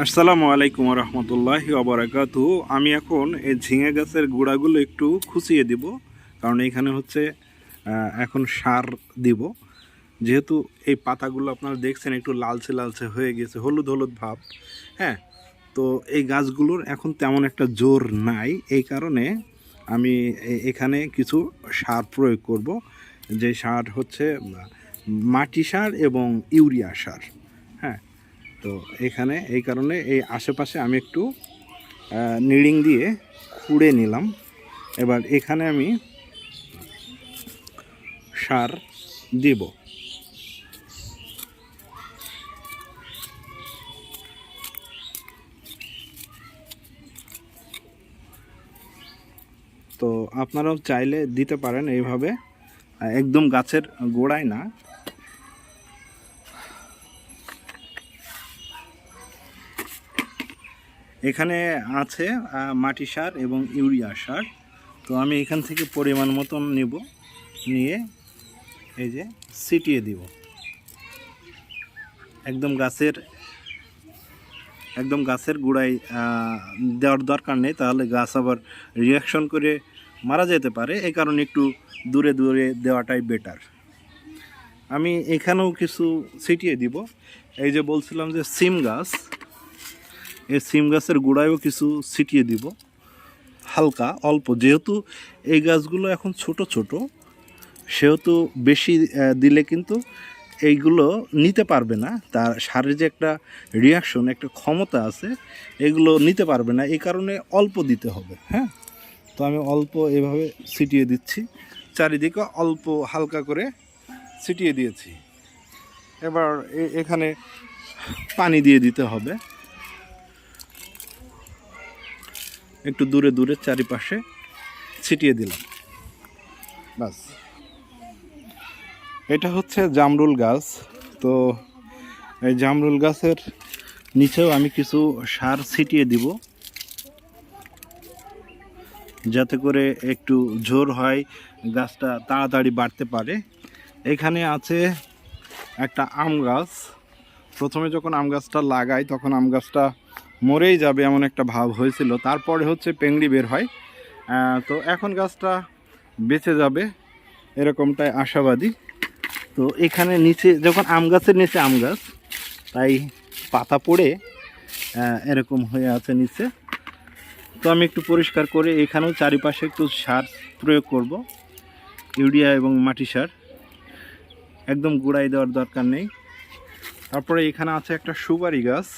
আসসালামু আলাইকুম রহমতুল্লাহি অবরাকাতু আমি এখন এই ঝিঙে গাছের গোড়াগুলো একটু খুঁচিয়ে দিব, কারণ এখানে হচ্ছে এখন সার দিব। যেহেতু এই পাতাগুলো আপনারা দেখছেন, একটু লালচে লালচে হয়ে গেছে, হলুদ হলুদ ভাব হ্যাঁ? তো এই গাছগুলোর এখন তেমন একটা জোর নাই, এই কারণে আমি এখানে কিছু সার প্রয়োগ করব, যে সার হচ্ছে মাটি সার এবং ইউরিয়া সার। তো এখানে এই কারণে এই আশেপাশে আমি একটু নিড়িং দিয়ে খুঁড়ে নিলাম। এবার এখানে আমি সার দিব। তো আপনারাও চাইলে দিতে পারেন এইভাবে। একদম গাছের গোড়ায় না এখানে আছে মাটি সার এবং ইউরিয়া সার। তো আমি এখান থেকে পরিমাণ মতন নেব, নিয়ে এই যে ছিটিয়ে দিব। একদম গাছের একদম গাছের গোড়ায় দেওয়ার দরকার নেই, তাহলে গাছ আবার রিয়াকশন করে মারা যেতে পারে। এই কারণে একটু দূরে দূরে দেওয়াটাই বেটার আমি এখানেও কিছু ছিটিয়ে দিব। এই যে বলছিলাম যে সিম গাছ এই সিম গাছের গোড়ায়ও কিছু ছিটিয়ে দিব। হালকা, অল্প। যেহেতু এই গাছগুলো এখন ছোট ছোট, সেহেতু বেশি দিলে কিন্তু এইগুলো নিতে পারবে না। তার সারের যে একটা রিয়াকশন একটা ক্ষমতা আছে, এগুলো নিতে পারবে না। এই কারণে অল্প দিতে হবে হ্যাঁ? তো আমি অল্প এভাবে ছিটিয়ে দিচ্ছি। চারিদিকে অল্প হালকা করে ছিটিয়ে দিয়েছি। এবার এখানে পানি দিয়ে দিতে হবে। একটু দূরে দূরে চারিপাশে ছিটিয়ে দিলাম। বাস। এটা হচ্ছে জামরুল গাছ। তো এই জামরুল গাছের নিচেও আমি কিছু সার ছিটিয়ে দিব। যাতে করে একটু জোর হয়, গাছটা তাড়াতাড়ি বাড়তে পারে। এখানে আছে একটা আম গাছ। প্রথমে যখন আম গাছটা লাগাই, তখন আম গাছটা মরেই যাবে এমন একটা ভাব হয়েছিল। তারপরে হচ্ছে পেংড়ি বের হয়। তো এখন গাছটা বেঁচে যাবে এরকমটাই আশাবাদী। তো এখানে নিচে যখন আম গাছের নিচে আম গাছ, তাই পাতা পড়ে এরকম হয়ে আছে নিচে। তো আমি একটু পরিষ্কার করে এখানেও চারিপাশে একটু সার প্রয়োগ করব। ইউরিয়া এবং মাটি সার। একদম গুঁড়াই দেওয়ার দরকার নেই। তারপরে এখানে আছে একটা সুপারি গাছ।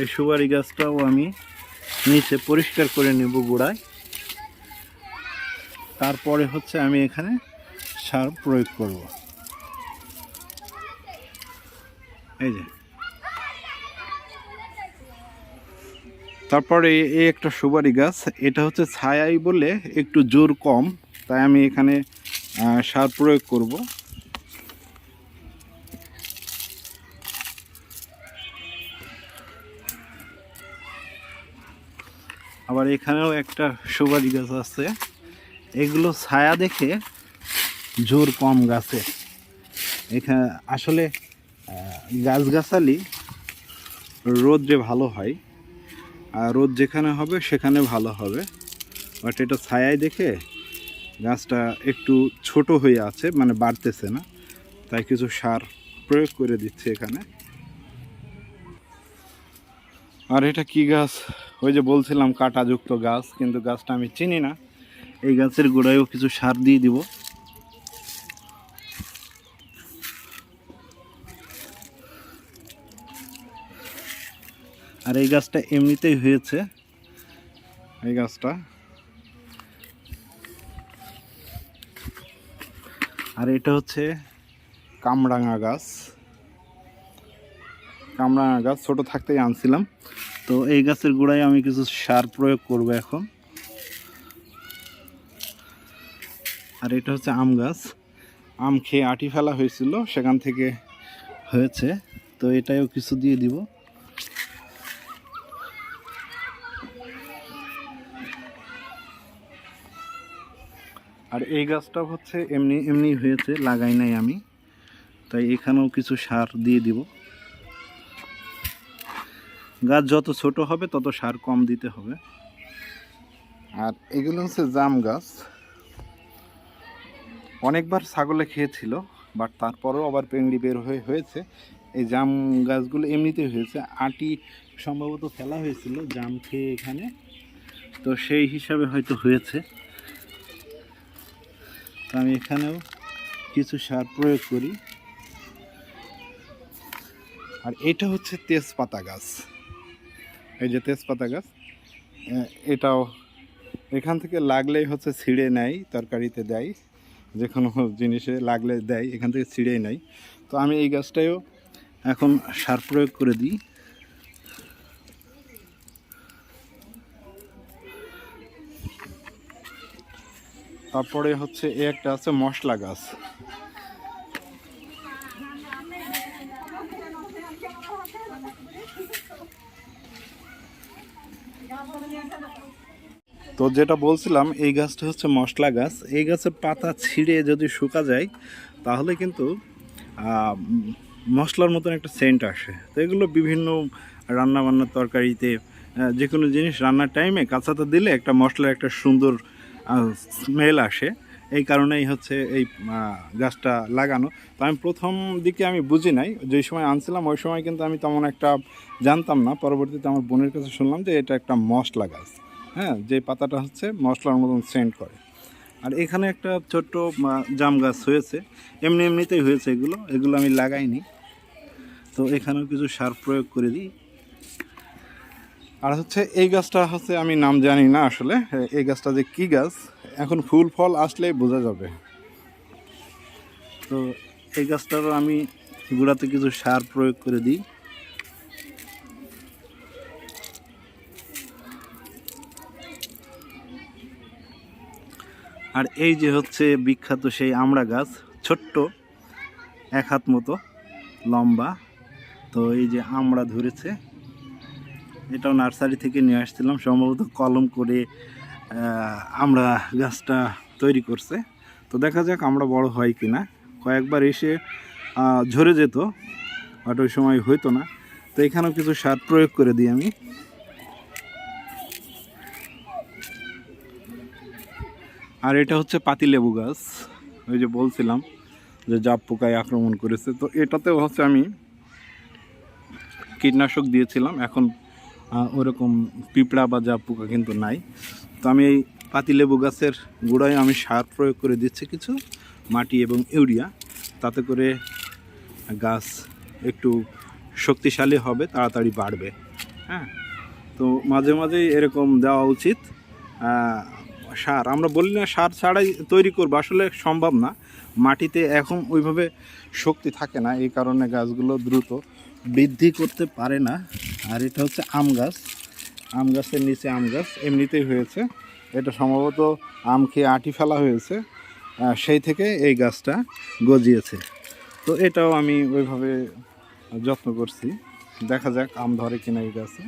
এই সুপারি গাছটাও আমি নিচে পরিষ্কার করে নেব গোড়ায়। তারপরে হচ্ছে আমি এখানে সার প্রয়োগ করব। এই যে। তারপরে এই একটা সুপারি গাছ, এটা হচ্ছে ছায়াই বলে একটু জোর কম, তাই আমি এখানে সার প্রয়োগ করব। আবার এখানেও একটা সুপারি গাছ আছে। এগুলো ছায়া দেখে জোর কম গাছে। এখানে আসলে গাছগাছালি রোদ্রে ভালো হয়। আর রোদ যেখানে হবে, সেখানে ভালো হবে। বাট এটা ছায়ায় দেখে গাছটা একটু ছোট হয়ে আছে মানে বাড়তেছে না। তাই কিছু সার প্রয়োগ করে দিচ্ছে এখানে। আর এটা কি গাছ? ওই যে বলছিলাম কাঁটাযুক্ত গাছ, কিন্তু গাছটা আমি চিনি না। এই গাছের গোড়ায়ও কিছু সার দিয়ে দিব। আর এই গাছটা এমনিতেই হয়েছে, এই গাছটা। আর এটা হচ্ছে কামরাঙা গাছ। কামরাঙা গাছ, ছোট থাকতেই আনছিলাম। তো এই গাছের গোড়ায় আমি কিছু সার প্রয়োগ করব এখন। আর এটা হচ্ছে আম গাছ। আম খেয়ে আটি ফেলা হয়েছিল, সেখান থেকে হয়েছে। তো এটাও কিছু দিয়ে দিব। আর এই গাছটা হচ্ছে এমনি এমনি হয়েছে, লাগাই নাই আমি। তাই এখানেও কিছু সার দিয়ে দিব। গাছ যত ছোট হবে, তত সার কম দিতে হবে। আর এগুলো হচ্ছে জাম গাছ। অনেকবার ছাগলে খেয়েছিল, বাট তারপরেও আবার পেংড়ি বের হয়ে হয়েছে। এই জাম গাছগুলো এমনিতেই হয়েছে। আটি সম্ভবত ফেলা হয়েছিল জাম খেয়ে এখানে। তো সেই হিসাবে হয়তো হয়েছে। তো আমি এখানেও কিছু সার প্রয়োগ করি। আর এটা হচ্ছে তেজপাতা গাছ। এই যে তেজপাতা গাছ এটাও এখান থেকে লাগলেই হচ্ছে ছিঁড়ে নেয়, তরকারিতে দেয়, যে কোনো জিনিসে লাগলে দেয়, এখান থেকে ছিঁড়েই নেয়। তো আমি এই গাছটাও এখন সার প্রয়োগ করে দিই। তারপরে হচ্ছে এ একটা আছে মশলা গাছ। তো যেটা বলছিলাম, এই গাছটা হচ্ছে মশলা গাছ। এই গাছের পাতা ছিঁড়ে যদি শুকা যায়, তাহলে কিন্তু মশলার মতন একটা সেন্ট আসে। তো এগুলো বিভিন্ন রান্না বান্নার তরকারিতে যে কোনো জিনিস রান্নার টাইমে কাঁচাতে দিলে একটা মশলার একটা সুন্দর স্মেল আসে। এই কারণেই হচ্ছে এই গাছটা লাগানো। তো আমি প্রথম দিকে আমি বুঝি নাই, যে সময় আনছিলাম, ওই সময় কিন্তু আমি তেমন একটা জানতাম না। পরবর্তীতে আমার বোনের কাছে শুনলাম যে এটা একটা মশলা গাছ। হ্যাঁ যে পাতাটা হচ্ছে মশলার মতন সেন্ট করে। আর এখানে একটা ছোট্ট জাম গাছ হয়েছে। এমনি এমনিতেই হয়েছে এগুলো। এগুলো আমি লাগাইনি। তো এখানেও কিছু সার প্রয়োগ করে দিই। আর হচ্ছে এই গাছটা হচ্ছে আমি নাম জানি না আসলে এই গাছটা যে কী গাছ, এখন ফুল ফল আসলেই বোঝা যাবে। তো এই গাছটারও আমি গোড়াতে কিছু সার প্রয়োগ করে দিই। আর এই যে হচ্ছে বিখ্যাত সেই আমড়া গাছ, ছোট্ট, এক হাত মতো, লম্বা। তো এই যে আমড়া ধরেছে, এটাও নার্সারি থেকে নিয়ে আসছিলাম। সম্ভবত কলম করে আমড়া গাছটা তৈরি করছে। তো দেখা যাক আমরা বড় হয় কি না কয়েকবার এসে ঝরে যেত, বাট ওই সময় হইতো না। তো এখানেও কিছু সার প্রয়োগ করে দিই আমি। আর এটা হচ্ছে পাতিলেবু গাছ। ওই যে বলছিলাম যে জাপ পোকায় আক্রমণ করেছে। তো এটাতেও হচ্ছে আমি কীটনাশক দিয়েছিলাম। এখন ওরকম পিঁপড়া বা জাপ পোকা কিন্তু নাই। তো আমি এই পাতিলেবু গাছের গোড়ায় আমি সার প্রয়োগ করে দিচ্ছি কিছু মাটি এবং ইউরিয়া। তাতে করে গাছ একটু শক্তিশালী হবে, তাড়াতাড়ি বাড়বে। হ্যাঁ? তো মাঝে মাঝেই এরকম দেওয়া উচিত। সার। আমরা বলি না সার ছাড়াই তৈরি করব, আসলে সম্ভব না। মাটিতে এখন ওইভাবে শক্তি থাকে না, এই কারণে গাছগুলো দ্রুত বৃদ্ধি করতে পারে না। আর এটা হচ্ছে আম গাছ। আম গাছের নিচে আম গাছ, এমনিতেই হয়েছে। এটা সম্ভবত আম খেয়ে আটি ফেলা হয়েছে সেই থেকে এই গাছটা গজিয়েছে। তো এটাও আমি ওইভাবে যত্ন করছি। দেখা যাক আম ধরে কিনা এই গাছে।